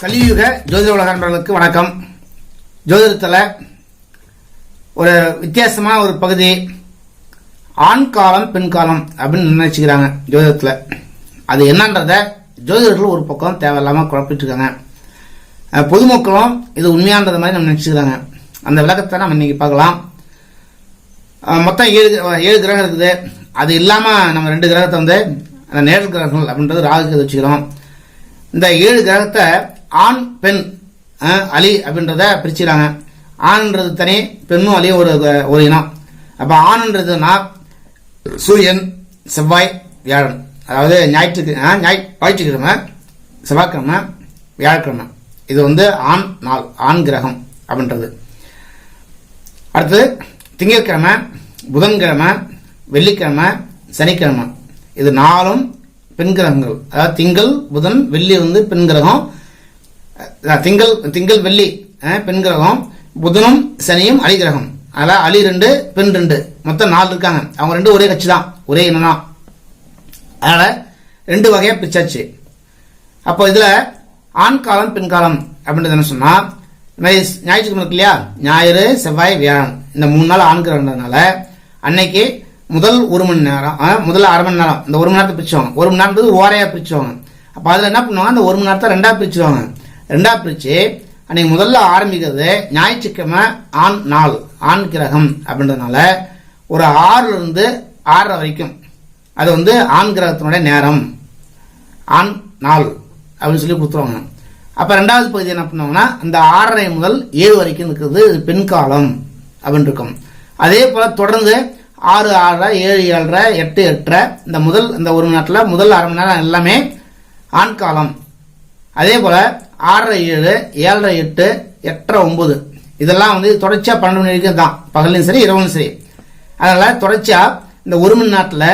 கலியுக ஜோதிட உலக நண்பர்களுக்கு வணக்கம். ஜோதிடத்தில் ஒரு வித்தியாசமான ஒரு பகுதி ஆண் காலம் பெண் காலம் அப்படின்னு நினைச்சுக்கிறாங்க ஜோதிடத்தில். அது என்னன்றத ஜோதிடர்கள் ஒரு பக்கம் தேவையில்லாமல் குழப்பிட்டு இருக்காங்க பொதுமக்களும் இது உண்மையானது மாதிரி நம்ம நினச்சிக்கிறாங்க. அந்த விளக்கத்தை நம்ம இன்னைக்கு பார்க்கலாம். மொத்தம் ஏழு ஏழு கிரகம் இருக்குது. அது இல்லாமல் நம்ம ரெண்டு கிரகத்தை வந்து அந்த நேரல் கிரகங்கள் அப்படின்றது ராகுக்கு வச்சுக்கிறோம். இந்த ஏழு கிரகத்தை ஆண் பெண் அலி அப்படின்றத பிரிச்சுறாங்க ஆண்ன்றது தனி பெண்ணும் அலியும் ஒரு ஒரு இனம். அப்போ ஆண்ன்றதுனா சூரியன் செவ்வாய் வியாழன். அதாவது ஞாயிற்றுக்கு ஞாயிற்றுக்கிழமை செவ்வாய்க்கிழமை வியாழக்கிழமை. இது வந்து ஆண் நாள் ஆண் கிரகம் அப்படின்றது. அடுத்து திங்கட்கிழமை புதன்கிழமை வெள்ளிக்கிழமை சனிக்கிழமை. இது நாலும் பெண் கிரகங்கள். அதாவது திங்கள் புதன் வெள்ளி வந்து பெண் கிரகம் திங்கள் திங்கள் வெள்ளி பெண் கிரகம் புதனும் சனியும் அலி கிரகம். அதான் அலி ரெண்டு பெண் ரெண்டு. மொத்தம் நாலு இருக்காங்க. அவங்க ரெண்டு ஒரே கட்சி தான். ஒரே இனம் தான் அதனால ரெண்டு வகையா பிரிச்சாச்சு. அப்போ இதுல ஆண் காலம் பெண் காலம் அப்படின்றது என்ன சொன்னா ஞாயிற்றுக்கிழமை இருக்கு இல்லையா? ஞாயிறு செவ்வாய் வியாழன். இந்த மூணு நாள் ஆண் கிரகம்ன்றதுனால அன்னைக்கு முதல் ஒரு மணி நேரம் ஆ, முதல் அரை மணி நேரம். இந்த ஒரு மணி நேரத்தை பிரிச்சுவாங்க. ஒரு மணி நேரத்துக்கு ஓரையா பிரிச்சுவாங்க. அப்போ அதில் என்ன பண்ணுவாங்க? அந்த ஒரு மணி நேரத்தை ரெண்டா பிரிச்சுவாங்க ரெண்டா பிரிச்சு அன்னைக்கு முதல்ல ஆரம்பிக்கிறது ஞாயிற்றுக்கிழமை ஆண் நாள் ஆண் கிரகம் அப்படின்றதுனால ஒரு ஆறுல இருந்து ஆறரை வரைக்கும். அது வந்து ஆண் கிரகத்தினுடைய நேரம். ஆண் நாள் அப்படின்னு சொல்லி கொடுத்துருவாங்க. அப்போ ரெண்டாவது பகுதி என்ன பண்ணுவாங்கன்னா அந்த ஆறரை முதல் ஏழு வரைக்கும் இருக்கிறது பெண் காலம் அப்படின்னு இருக்கும். அதே போல் தொடர்ந்து ஆறு ஆறரை ஏழு ஏழரை எட்டு எட்டரை இந்த முதல் இந்த ஒரு மணி நேரத்தில் முதல் அரை மணி நேரம் எல்லாமே ஆண் காலம். அதே போல் ஆறரை ஏழு ஏழரை எட்டு எட்டரை ஒன்பது. இதெல்லாம் வந்து தொடர்ச்சியாக பன்னெண்டு மணி வரைக்கும் தான் பகலையும் சரி இரவும் சரி. அதனால் தொடர்ச்சியாக இந்த ஒரு மணி நேரத்தில்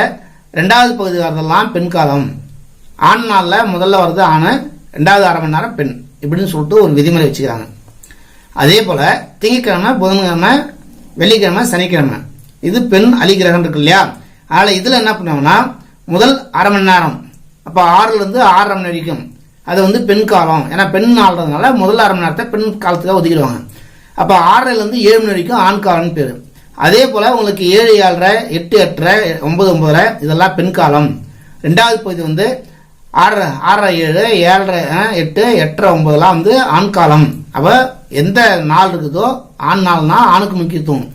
ரெண்டாவது பகுதி வரதெல்லாம் பெண் காலம். ஆண் நாளில் முதல்ல வருது ஆண் ரெண்டாவது அரை மணி நேரம் பெண் இப்படின்னு சொல்லிட்டு ஒரு விதிமுறை வச்சுக்கிறாங்க. அதே போல் திங்கக்கிழமை புதன்கிழமை வெள்ளிக்கிழமை சனிக்கிழமை. இது பெண் அலிகிரகம் இருக்கு இல்லையா? அதில் இதில் என்ன பண்ணுவாங்கன்னா முதல் அரை மணி நேரம். அப்போ ஆறுலேருந்து ஆறரை மணி வரைக்கும். அது வந்து பெண் காலம். ஏன்னா பெண் ஆள்றதுனால முதல் அரை மணி நேரத்தை பெண் காலத்துக்காக ஒதுக்கிடுவாங்க. அப்போ ஆறரைலேருந்து ஏழு மணி வரைக்கும் ஆண் காலம்னு பேர். அதே போல் உங்களுக்கு ஏழு ஏழரை எட்டு எட்டரை ஒன்பது ஒன்பதரை இதெல்லாம் பெண் காலம். ரெண்டாவது பகுதி வந்து ஆறரை ஆறரை ஏழு ஏழரை எட்டு எட்டரை ஒன்பதுலாம் வந்து ஆண் காலம். அப்போ எந்த நாள் இருக்குதோ ஆண் நாள்னா ஆணுக்கு முக்கியத்துவம்.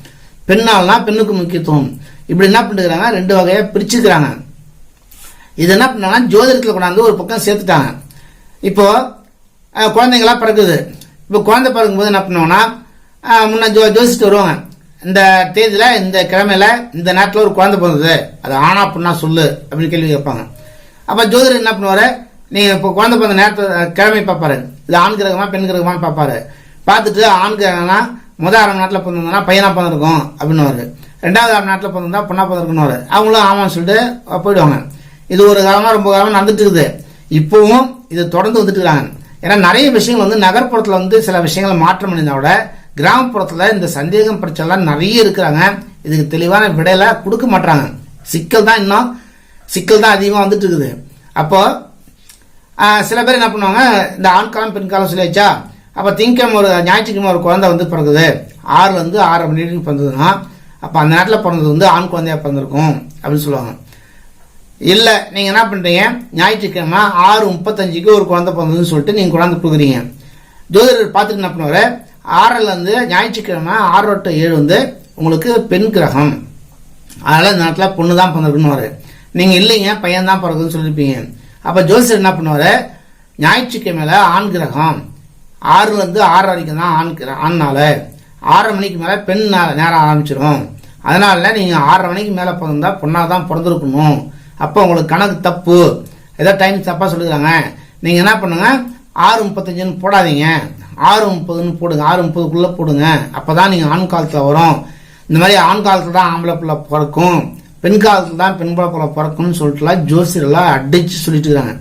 பெண் நாள்னா பெண்ணுக்கு முக்கியத்துவம். இப்படி என்ன பண்ணிருக்காங்க ரெண்டு வகையாக பிரிச்சுக்கிறாங்க இது என்ன பண்ணாங்கன்னா ஜோதிடத்தில் கொண்டாந்து ஒரு பக்கம் சேர்த்துட்டாங்க. இப்போ குழந்தைங்களா பிறக்குது. இப்போ குழந்தை பிறக்கும்போது என்ன பண்ணுவோம்னா முன்ன ஜோ ஜோசிட்டு வருவாங்க. இந்த தேதியில் இந்த கிழமையில இந்த நேரத்தில் ஒரு குழந்தை பிறந்தது. அது ஆனா பொண்ணா சொல்லு அப்படின்னு கேள்வி கேட்பாங்க. அப்போ ஜோதிடர் என்ன பண்ணுவார்? நீங்கள் இப்போ குழந்தை பிறந்த நேரத்தை கிழமை பார்ப்பாரு. இது ஆண் கிரகமா பெண் கிரகமான்னு பார்ப்பாரு. பார்த்துட்டு ஆண் கிரகம்னா முதல் அரை நாட்டில் பிறந்திருந்தா பையனாக பிறந்திருக்கும் அப்படின்னு ரெண்டாவது அரை நாட்டில் பிறந்திருந்தா பொண்ணா பிறந்திருக்குன்னு அவங்களும் ஆமான்னு சொல்லிட்டு போயிடுவாங்க. இது ஒரு காலமாக ரொம்ப காலமாக நடந்துட்டு இருக்குது. இப்பவும் இது தொடர்ந்து வந்துட்டு இருக்காங்க ஏன்னா நிறைய விஷயங்கள் வந்து நகர்ப்புறத்துல வந்து சில விஷயங்களை மாற்றம் அடைந்தோட விட கிராமப்புறத்துல இந்த சந்தேகம் பிரச்சனைலாம் நிறைய இருக்கிறாங்க. இதுக்கு தெளிவான விடையில கொடுக்க மாட்டாங்க சிக்கல் தான் இன்னும் சிக்கல் தான் அதிகமாக வந்துட்டு இருக்குது அப்போ சில பேர் என்ன பண்ணுவாங்க இந்த ஆண் காலம் சொல்லியாச்சா? அப்போ திங்கக்கிழமை ஒரு ஞாயிற்றுக்கிழமை ஒரு குழந்தை வந்து பிறகுது ஆறுல இருந்து ஆறரை மணி வரைக்கும் பிறந்ததுன்னா அப்போ அந்த நேரத்தில் பிறந்தது வந்து ஆண் குழந்தையா பிறந்திருக்கும் அப்படின்னு சொல்லுவாங்க. இல்லை நீங்கள் என்ன பண்ணுறீங்க ஞாயிற்றுக்கிழமை ஆறு முப்பத்தஞ்சுக்கு ஒரு குழந்தை பிறந்ததுன்னு சொல்லிட்டு நீங்கள் குழந்தை கொடுக்குறீங்க. ஜோதிடர் பார்த்துட்டு என்ன பண்ணுவாரு? ஆறுல இருந்து ஞாயிற்றுக்கிழமை ஆறு டு ஏழு வந்து உங்களுக்கு பெண் கிரகம். அதனால் இந்த நேரத்தில் பொண்ணு தான் பிறந்திருக்குன்னு நீங்கள் இல்லைங்க பையன் தான் பிறகுன்னு சொல்லியிருப்பீங்க அப்போ ஜோசியர் என்ன பண்ணுவார்? ஞாயிற்றுக்கிழமையில் ஆண் கிரகம். ஆறுலேருந்து ஆறு வரைக்கும் தான் ஆண் கிர- ஆண் நாள் ஆறரை மணிக்கு மேலே பெண் நேரம் ஆரம்பிச்சிடும் அதனால நீங்கள் ஆறரை மணிக்கு மேலே பிறந்தா பொண்ணாக தான் பிறந்திருக்கணும். அப்போ உங்களுக்கு கணக்கு தப்பு. ஏதோ டைம் தப்பாக சொல்லுறாங்க நீங்கள் என்ன பண்ணுங்க? ஆறு முப்பத்தஞ்சுன்னு போடாதீங்க. ஆறு முப்பதுன்னு போடுங்க. ஆறு முப்பதுக்குள்ளே போடுங்க. அப்பதான் நீங்கள் ஆண் காலத்தில் வரும். இந்த மாதிரி ஆண் காலத்தில் தான் ஆம்பளை பிள்ளை பிறக்கும். பெண் காலத்தில் தான் பெண் பிள்ளை பிறக்கும்னு சொல்லிட்டுலாம் ஜோசியர்லாம் அடிச்சு சொல்லிட்டு இருக்காங்க.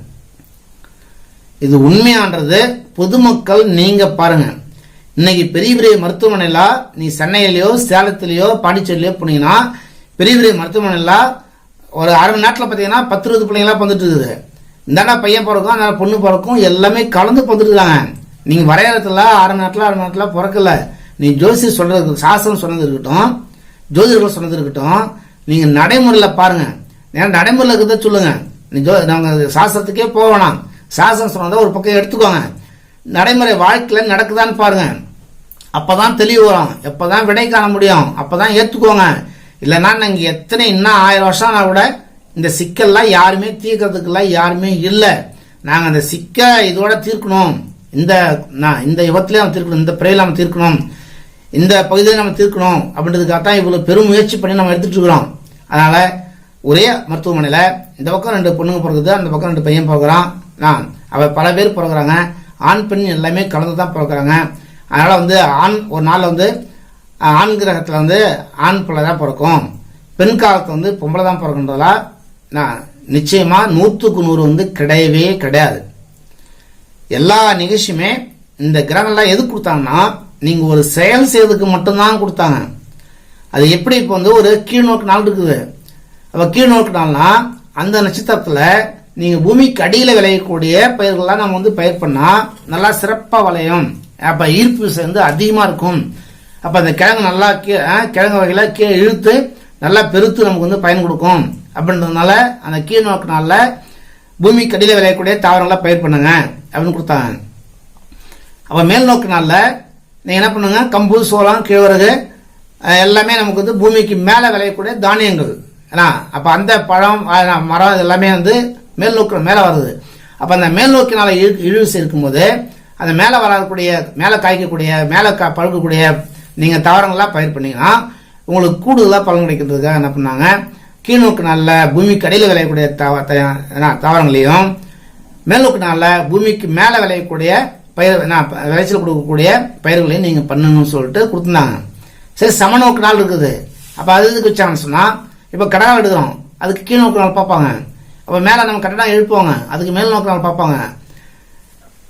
இது உண்மையான்றது பொதுமக்கள் நீங்கள் பாருங்கள் இன்னைக்கு பெரிய பெரிய மருத்துவமனையில் நீ சென்னையிலயோ சேலத்திலேயோ பாண்டிச்சேரியிலையோ போனீங்கன்னா பெரிய பெரிய மருத்துவமனையில ஒரு அரை மணி நேரத்தில் பார்த்தீங்கன்னா பத்து இருபது பிள்ளைங்களாம் வந்துட்டு இருக்குது. இந்தாண்டா பையன் பிறக்கும் அந்த பொண்ணு பிறக்கும் எல்லாமே கலந்து வந்துட்டு நீங்கள் வரையறதுல அரை மணி நேரத்தில் அரை மணி நேரத்தில் பிறக்கல. நீ ஜோசியர் சொல்கிறது சாஸ்திரம் சொன்னது இருக்கட்டும் ஜோதிடர்கள் சொன்னது இருக்கட்டும் நீங்கள் நடைமுறையில் பாருங்கள் ஏன்னா நடைமுறையில் இருக்கிறத சொல்லுங்கள் நீ ஜோ நாங்கள் சாஸ்திரத்துக்கே போக வேணாம். சாஸ்திரம் சொன்னதை ஒரு பக்கம் எடுத்துக்கோங்க. நடைமுறை வாழ்க்கையில் நடக்குதான்னு பாருங்கள் அப்போ தான் தெளிவு வரும். எப்பதான் விடை காண முடியும். அப்போ தான் ஏற்றுக்கோங்க இல்லைன்னா நாங்கள் எத்தனை இன்னும் ஆயிரம் வருஷம் ஆனால் கூட இந்த சிக்கல்லாம் யாருமே தீர்க்கறதுக்கெல்லாம் யாருமே இல்லை. நாங்கள் அந்த சிக்க இதோட தீர்க்கணும். இந்த நான் இந்த யுகத்திலே நம்ம தீர்க்கணும். இந்த பிறையில் நம்ம தீர்க்கணும். இந்த பகுதியை நம்ம தீர்க்கணும். அப்படின்றதுக்காக தான் இவ்வளோ பெரும் முயற்சி பண்ணி நம்ம எடுத்துகிட்டு இருக்கிறோம். அதனால் ஒரே மருத்துவமனையில் இந்த பக்கம் ரெண்டு பொண்ணுங்க பிறகுது அந்த பக்கம் ரெண்டு பையன் பிறகுறான் நான் அவள் பல பேர் பிறகுறாங்க ஆண் பெண் எல்லாமே கலந்து தான் பிறகுறாங்க அதனால் வந்து ஆண் ஒரு நாளில் வந்து ஆண் கிரகத்தில் வந்து ஆண் பிள்ளை தான் பிறக்கும். பெண் காலத்தில் வந்து பொம்பளை தான் பிறக்குன்றதா நான் நிச்சயமாக நூற்றுக்கு நூறு வந்து கிடையவே கிடையாது. எல்லா நிகழ்ச்சியுமே இந்த கிரகம்லாம் எது கொடுத்தாங்கன்னா நீங்கள் ஒரு செயல் செய்யறதுக்கு மட்டும்தான் கொடுத்தாங்க. அது எப்படி இப்போ வந்து ஒரு கீழ்நோக்கு நாள் இருக்குது. அப்ப கீழ்நோக்கு நாள்னா அந்த நட்சத்திரத்தில் நீங்கள் பூமிக்கு அடியில் விளையக்கூடிய பயிர்கள்லாம் நம்ம வந்து பயிர் பண்ணால் நல்லா சிறப்பாக விளையும். அப்போ ஈர்ப்பு விசை வந்து அதிகமாக இருக்கும். அப்ப அந்த கிழங்கு நல்லா கீ- கிழங்கு வகையில கீழே இழுத்து நல்லா பெருத்து நமக்கு வந்து பயன் கொடுக்கும். அப்படின்றதுனால அந்த கீழ் நோக்கினால பூமிக்கு அடியில விளையக்கூடிய தாவரங்களை பயிர் பண்ணுங்க அப்படின்னு கொடுத்தாங்க. அப்ப மேல் நோக்கு நாள்ல நீங்க என்ன பண்ணுங்க? கம்பு சோளம் கிழவரகு எல்லாமே நமக்கு வந்து பூமிக்கு மேல விளையக்கூடிய தானியங்கள். ஏன்னா அப்ப அந்த பழம் மரம் இது எல்லாமே வந்து மேல் நோக்கு மேல வருது அப்ப அந்த மேல் நோக்கினால இழு- இழுவிசை இருக்கும்போது அந்த மேல வரக்கூடிய மேல காய்க்கக்கூடிய மேல கா- பழுக்கக்கூடிய நீங்கள் தாவரங்களாக பயிர் பண்ணீங்கன்னா உங்களுக்கு கூடுதலாக பலன் கிடைக்கிறதுக்காக என்ன பண்ணாங்க? கீழ்நோக்கு நாளில் பூமி கடையில் விளையக்கூடிய தாவ- தாவரங்களையும் மேல்நோக்கு நாளில் பூமிக்கு மேலே விளையக்கூடிய பயிர் விளைச்சல் கொடுக்கக்கூடிய பயிர்களையும் நீங்கள் பண்ணணும்னு சொல்லிட்டு கொடுத்துருந்தாங்க. சரி சமநோக்கு நாள் இருக்குது. அப்போ அது இதுக்கு வச்சாங்கன்னு சொன்னால் இப்போ கடகம் எடுக்கிறோம். அதுக்கு கீழ் நோக்கு நாள் பார்ப்பாங்க. அப்போ மேலே நம்ம கட்டடம் எழுப்புவாங்க அதுக்கு மேல் நோக்கு நாள் பார்ப்பாங்க.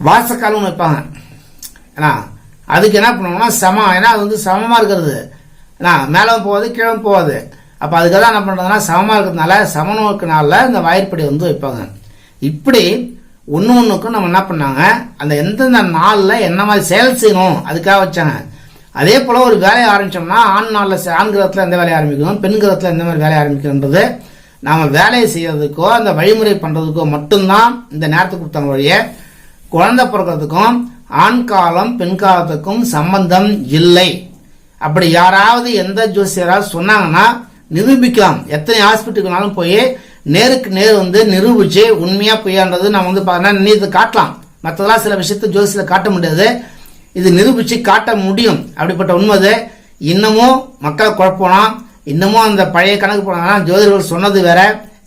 வாசக்காலம் வைப்பாங்க. ஏன்னா அதுக்கு என்ன பண்ணணும்னா சமம் ஏன்னா அது வந்து சமமாக இருக்கிறது. நான் மேலே போகாது கீழே போகாது. அப்போ அதுக்காக தான் என்ன பண்ணுறதுன்னா சமமாக இருக்கிறதுனால சமநோக்கினால நாளில் இந்த வாயிற்படி வந்து வைப்பாங்க. இப்படி ஒன்று ஒன்றுக்கும் நம்ம என்ன பண்ணாங்க அந்த எந்தெந்த நாளில் என்ன மாதிரி செயல் செய்யணும் அதுக்காக வச்சாங்க. அதே போல் ஒரு வேலையை ஆரம்பிச்சோம்னா ஆண் நாளில் ஆண் கிரகத்தில் எந்த வேலையை ஆரம்பிக்கணும் பெண் கிரகத்தில் எந்த மாதிரி வேலையை ஆரம்பிக்கணுன்றது நாம் வேலையை செய்கிறதுக்கோ அந்த வழிமுறை பண்ணுறதுக்கோ மட்டும்தான் இந்த நேரத்துக்கு கொடுத்தாங்க வழியை. குழந்தை பிறக்கிறதுக்கும் ஆண் காலம் பெண் காலத்துக்கும் சம்பந்தம் இல்லை. அப்படி யாராவது எந்த ஜோசியராவது சொன்னாங்கன்னா நிரூபிக்கலாம். எத்தனை ஹாஸ்பிட்டலுக்குனாலும் போய் நேருக்கு நேர் வந்து நிரூபிச்சு உண்மையா பொய்யான்றது நம்ம வந்து பார்த்தோன்னா நீ இது காட்டலாம். மற்றதெல்லாம் சில விஷயத்த ஜோசியில் காட்ட முடியாது. இது நிரூபிச்சு காட்ட முடியும். அப்படிப்பட்ட உண்மை அது இன்னமும் மக்கள் குழப்பலாம் இன்னமும் அந்த பழைய கணக்கு போனாங்கன்னா ஜோதிடர்கள் சொன்னது வேற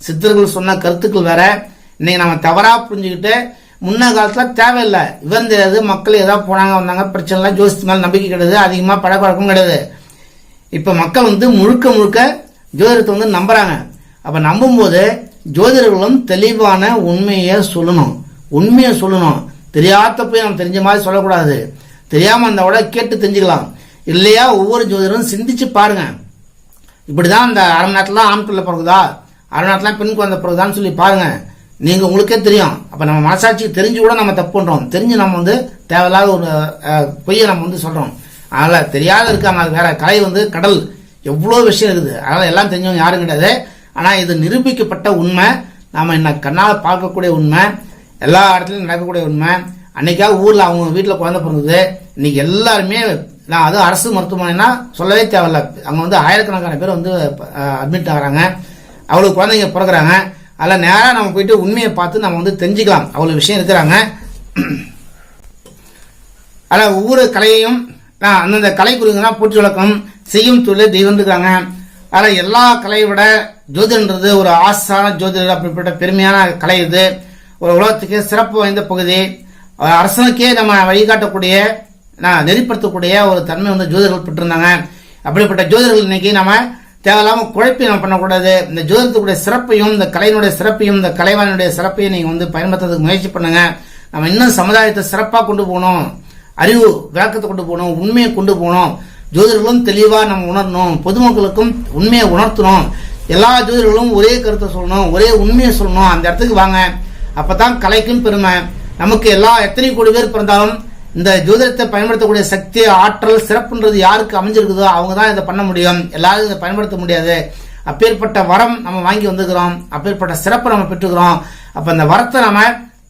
சித்தர்கள் சொன்ன கருத்துக்கள் வேற. இன்னைக்கு நம்ம தவறா புரிஞ்சுக்கிட்டு முன்ன காலத்துல தேவையில்லை. இவன் தெரியாது மக்கள் ஏதாவது போனாங்க வந்தாங்க பிரச்சனைலாம் ஜோசித்து மேலே நம்பிக்கை கிடையாது அதிகமாக பழக்கம் கிடையாது. இப்போ மக்கள் வந்து முழுக்க முழுக்க ஜோதிடத்தை வந்து நம்புறாங்க. அப்போ நம்பும்போது ஜோதிடர்களும் தெளிவான உண்மையை சொல்லணும். உண்மையை சொல்லணும். தெரியாத போய் நம்ம தெரிஞ்ச மாதிரி சொல்லக்கூடாது. தெரியாமல் அந்த விட கேட்டு தெரிஞ்சுக்கலாம். இல்லையா ஒவ்வொரு ஜோதிடரும் சிந்திச்சு பாருங்க. இப்படிதான் அந்த அரை மணி நேரத்தில் ஆண் பிள்ளை பிறகுதா அரை மணி பெண் குழந்தை பிறகுதான்னு சொல்லி பாருங்கள் நீங்க உங்களுக்கே தெரியும். அப்ப நம்ம மனசாட்சி தெரிஞ்சு கூட நம்ம தப்பு பண்றோம். தெரிஞ்சு நம்ம வந்து தேவையில்லாத ஒரு பொய்யை நம்ம வந்து சொல்றோம். அதனால தெரியாத இருக்காங்க வேற கலை வந்து கடல். எவ்வளோ விஷயம் இருக்குது. அதனால எல்லாம் தெரிஞ்சவங்க யாரும் கிடையாது. ஆனா இது நிரூபிக்கப்பட்ட உண்மை. நாம என்ன கண்ணால் பார்க்கக்கூடிய உண்மை. எல்லா இடத்துலையும் நடக்கக்கூடிய உண்மை. அன்னைக்காக ஊர்ல அவங்க வீட்டில் குழந்தை பிறந்தது. இன்னைக்கு எல்லாருமே நான் அது அரசு மருத்துவமனைனா சொல்லவே தேவையில்ல. அங்க வந்து ஆயிரக்கணக்கான பேர் வந்து அட்மிட் ஆகுறாங்க. அவ்வளவு குழந்தைங்க பிறகுறாங்க அதில் நேராக நம்ம போயிட்டு உண்மையை பார்த்து நம்ம வந்து தெரிஞ்சுக்கலாம். அவ்வளோ விஷயம் இருக்கிறாங்க. அதில் ஒவ்வொரு கலையையும் நான் அந்தந்த கலைக்குறிங்கெல்லாம் போட்டி வழக்கம் செய்யும் தொழில் தெய்வம் இருக்காங்க அதில் எல்லா கலையை விட ஜோதிடன்றது ஒரு ஆசான ஜோதிடர் அப்படிப்பட்ட பெருமையான கலை இது. ஒரு உலகத்துக்கு சிறப்பு வாய்ந்த பகுதி. அரசனுக்கே நம்ம வழிகாட்டக்கூடிய நான் நெறிப்படுத்தக்கூடிய ஒரு தன்மை வந்து ஜோதிடர்கள் பெற்றிருந்தாங்க. அப்படிப்பட்ட ஜோதிடர்கள் இன்னைக்கு நம்ம தேவையில்லாமல் குழப்பி நம்ம பண்ணக்கூடாது. இந்த ஜோதிடத்துக்குடைய சிறப்பையும் இந்த கலையினுடைய சிறப்பையும் இந்த கலைவாணியுடைய சிறப்பையும் நீங்கள் வந்து பயன்படுத்துறதுக்கு முயற்சி பண்ணுங்க. நம்ம இன்னும் சமுதாயத்தை சிறப்பாக கொண்டு போகணும். அறிவு விளக்கத்தை கொண்டு போகணும். உண்மையை கொண்டு போகணும். ஜோதிடர்களும் தெளிவாக நம்ம உணரணும். பொதுமக்களுக்கும் உண்மையை உணர்த்தணும். எல்லா ஜோதிடர்களும் ஒரே கருத்தை சொல்லணும். ஒரே உண்மையை சொல்லணும். அந்த இடத்துக்கு வாங்க. அப்போ தான் கலைக்கும் பெருமை. நமக்கு எல்லா எத்தனை கோடி பேர் பிறந்தாலும் இந்த ஜோதிடத்தை பயன்படுத்தக்கூடிய சக்தி ஆற்றல் சிறப்புன்றது யாருக்கு அமைஞ்சிருக்குதோ அவங்க தான் இதை பண்ண முடியும். எல்லாரும் இதை பயன்படுத்த முடியாது. அப்பேற்பட்ட வரம் நம்ம வாங்கி வந்துக்கிறோம் அப்பேற்பட்ட சிறப்பை நம்ம பெற்றுக்கிறோம். அப்ப இந்த வரத்தை நம்ம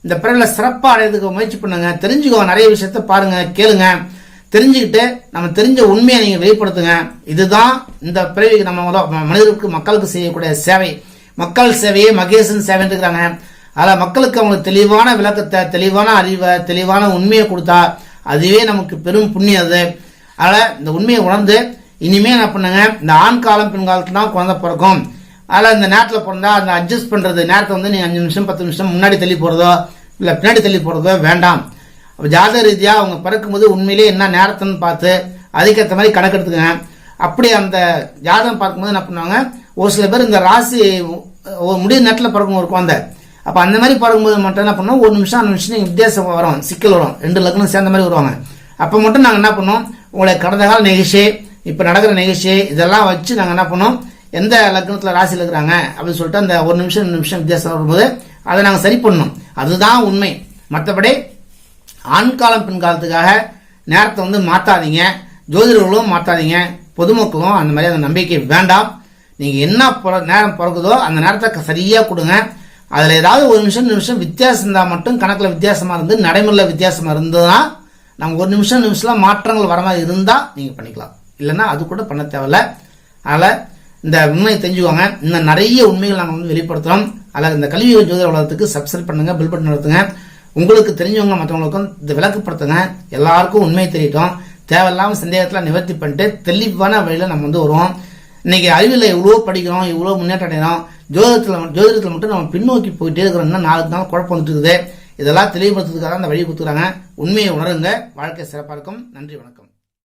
இந்த பிறவில் சிறப்பாக அடையிறதுக்கு முயற்சி பண்ணுங்க. தெரிஞ்சுக்கோ நிறைய விஷயத்த பாருங்க கேளுங்க. தெரிஞ்சுக்கிட்டு நம்ம தெரிஞ்ச உண்மையை நீங்க வெளிப்படுத்துங்க. இதுதான் இந்த பிறவிக்கு நம்ம முத- மனிதருக்கு மக்களுக்கு செய்யக்கூடிய சேவை. மக்கள் சேவையே மகேசன் சேவைன்னு இருக்கிறாங்க அதில் மக்களுக்கு அவங்களுக்கு தெளிவான விளக்கத்தை தெளிவான அறிவை தெளிவான உண்மையை கொடுத்தா அதுவே நமக்கு பெரும் புண்ணியம் அது. அதனால் இந்த உண்மையை உணர்ந்து இனிமேல் என்ன பண்ணுங்க இந்த ஆண் காலம் பெண் காலத்துல தான் குழந்தை பிறக்கும். அதில் இந்த நேரத்தில் பிறந்தா அந்த அட்ஜஸ்ட் பண்ணுறது நேரத்தை வந்து நீங்கள் அஞ்சு நிமிஷம் பத்து நிமிஷம் முன்னாடி தள்ளி போகிறதோ இல்லை பின்னாடி தள்ளி போகிறதோ வேண்டாம். அப்போ ஜாத ரீதியாக அவங்க பிறக்கும்போது உண்மையிலேயே என்ன நேரத்துன்னு பார்த்து அதுக்கேற்ற மாதிரி கணக்கெடுத்துக்கங்க அப்படி அந்த ஜாதகம் பார்க்கும்போது என்ன பண்ணுவாங்க ஒரு சில பேர் இந்த ராசி ஒரு முடிவு நேரத்தில் பிறக்கும் ஒரு குழந்தை. அப்போ அந்த மாதிரி பாடும்போது மட்டும் என்ன பண்ணோம் ஒரு நிமிஷம் அஞ்சு நிமிஷம் வித்தியாசம் வரும். சிக்கல் வரும். ரெண்டு லக்னம் சேர்ந்த மாதிரி வருவாங்க. அப்போ மட்டும் நாங்கள் என்ன பண்ணுவோம்? உங்களை கடந்த கால நிகழ்ச்சி இப்போ நடக்கிற நிகழ்ச்சி இதெல்லாம் வச்சு நாங்கள் என்ன பண்ணோம் எந்த லக்னத்தில் ராசியில் இருக்கிறாங்க? அப்படின்னு சொல்லிட்டு அந்த ஒரு நிமிஷம் ரெண்டு நிமிஷம் வித்தியாசம் வரும்போது அதை நாங்கள் சரி பண்ணணும். அதுதான் உண்மை. மற்றபடி ஆண் காலம் பெண் காலத்துக்காக நேரத்தை வந்து மாற்றாதீங்க ஜோதிடர்களும் மாற்றாதீங்க பொதுமக்களும் அந்த மாதிரி அந்த நம்பிக்கை வேண்டாம். நீங்கள் என்ன பிற- நேரம் பிறகுதோ அந்த நேரத்தை சரியாக கொடுங்க. அதில் ஏதாவது ஒரு நிமிஷம் நிமிஷம் வித்தியாசம் இருந்தால் மட்டும் கணக்கில் வித்தியாசமாக இருந்து நடைமுறையில் வித்தியாசமாக இருந்ததுன்னா நம்ம ஒரு நிமிஷம் நிமிஷம்லாம் மாற்றங்கள் வர மாதிரி இருந்தால் நீங்கள் பண்ணிக்கலாம். இல்லைன்னா அது கூட பண்ண தேவையில்ல. அதனால் இந்த உண்மையை தெரிஞ்சுக்கோங்க. இன்னும் நிறைய உண்மைகள் நாங்கள் வந்து வெளிப்படுத்துகிறோம் அதில் இந்த கல்வி ஜோதிட உலகத்துக்கு சப்ஸ்கிரைப் பண்ணுங்கள் பில் பட்டன் நடத்துங்க உங்களுக்கு தெரிஞ்சவங்க மற்றவங்களுக்கும் இந்த விளக்குப்படுத்துங்க. எல்லாருக்கும் உண்மை தெரியட்டும். தேவையில்லாமல் சந்தேகத்தில் நிவர்த்தி பண்ணிட்டு தெளிவான வழியில் நம்ம வந்து வருவோம். இன்னைக்கு அறிவில் இவ்வளோ படிக்கிறோம் இவ்வளோ முன்னேற்றம் அடைகிறோம் ஜோதிடத்தில் ஜோதிடத்தில் மட்டும் நம்ம பின்னோக்கி போயிட்டே இருக்கிறோம்னா நாளுக்கு நாள் குழப்பம் வந்துட்டு இருக்குது. இதெல்லாம் தெளிவுபடுத்துறதுக்காக அந்த வழி கொடுத்துக்கிறாங்க உண்மையை உணருங்க. வாழ்க்கை சிறப்பாக இருக்கும். நன்றி வணக்கம்.